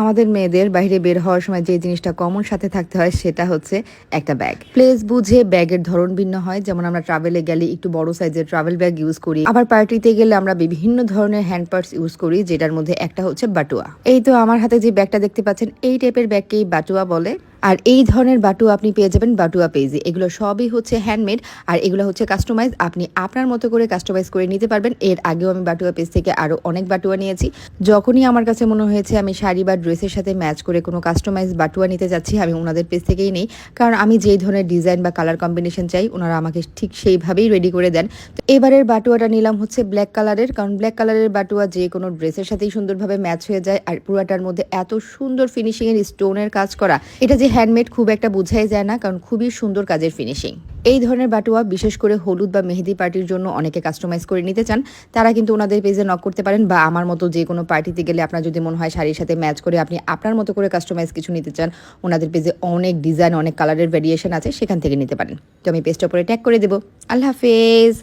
আমাদের মেয়েদের বাইরে বের হওয়ার সময় যে জিনিসটা কমন সাথে থাকতে হয় সেটা হচ্ছে একটা ব্যাগ প্লেস বুঝে ব্যাগের ধরন ভিন্ন হয়। যেমন আমরা ট্রাভেলে গেলে একটু বড় সাইজের ট্রাভেল ব্যাগ ইউজ করি। আবার পার্টিতে গেলে আমরা বিভিন্ন ধরনের হ্যান্ড পার্স ইউজ করি, যেটার মধ্যে একটা হচ্ছে বাটুয়া। এই তো আমার হাতে যে ব্যাগটা দেখতে পাচ্ছেন, এই টাইপের ব্যাগকেই বাটুয়া বলে? আর এই ধরনের বাটুয়া আপনি পেয়ে যাবেন বাটুয়া পেজে। এগুলো সবই হচ্ছে হ্যান্ডমেড আর এগুলো হচ্ছে কাস্টমাইজ আপনি আপনার মতো করে কাস্টমাইজ করে নিতে পারবেন। এর আগেও আমি বাটুয়া পেজ থেকে আরও অনেক বাটুয়া নিয়েছি। যখনই আমার কাছে মনে হয়েছে আমি শাড়ি বা ড্রেসের সাথে ম্যাচ করে কোনো কাস্টমাইজ বাটুয়া নিতে যাচ্ছি, আমি ওনাদের পেজ থেকেই নেই। কারণ আমি যেই ধরনের ডিজাইন বা কালার কম্বিনেশন চাই, ওনারা আমাকে ঠিক সেইভাবেই রেডি করে দেন। তো এবারের বাটুয়াটা নিলাম হচ্ছে ব্ল্যাক কালারের কারণ ব্ল্যাক কালারের বাটুয়া যে কোনো ড্রেসের সাথেই সুন্দরভাবে ম্যাচ হয়ে যায়। আর পুরাটার মধ্যে এত সুন্দর ফিনিশিংয়ের স্টোনের কাজ করা। এটা যে হ্যান্ডমেড খুব একটা বোঝাই যায় না, কারণ খুবই সুন্দর কাজের ফিনিশিং এই ধরনের বাটুয়া, বিশেষ করে হলুদ বা মেহেদি পার্টির জন্য অনেকে কাস্টমাইজ করে নিতে চান। তারা কিন্তু ওনাদের পেজে নক করতে পারেন বা আমার মতো যে কোনো পার্টিতে গেলে আপনার যদি মনে হয় শাড়ির সাথে ম্যাচ করে আপনি আপনার মতো করে কাস্টমাইজ কিছু নিতে চান, ওনাদের পেজে অনেক ডিজাইন অনেক কালারের ভ্যারিয়েশন আছে, সেখান থেকে নিতে পারেন। তো আমি পেজটা পরে ট্যাগ করে দেবো। আল্লাহ হাফেজ!